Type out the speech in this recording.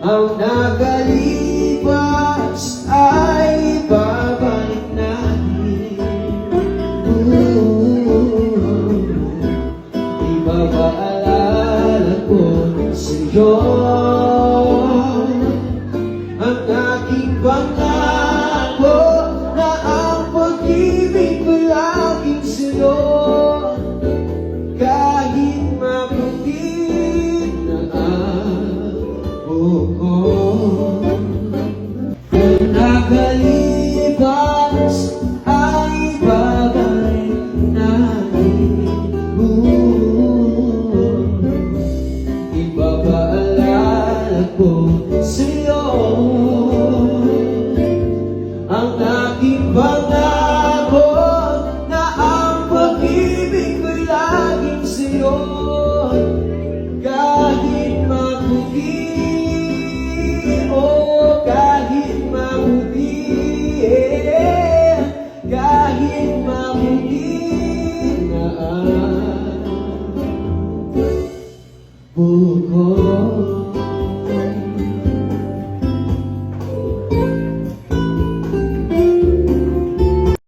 Ang nakalipas ay babalik natin Ooh, Ibabaalala ko sa'yo Ang aking pangako ako na ang pag-ibig ko'y laging kahit magiging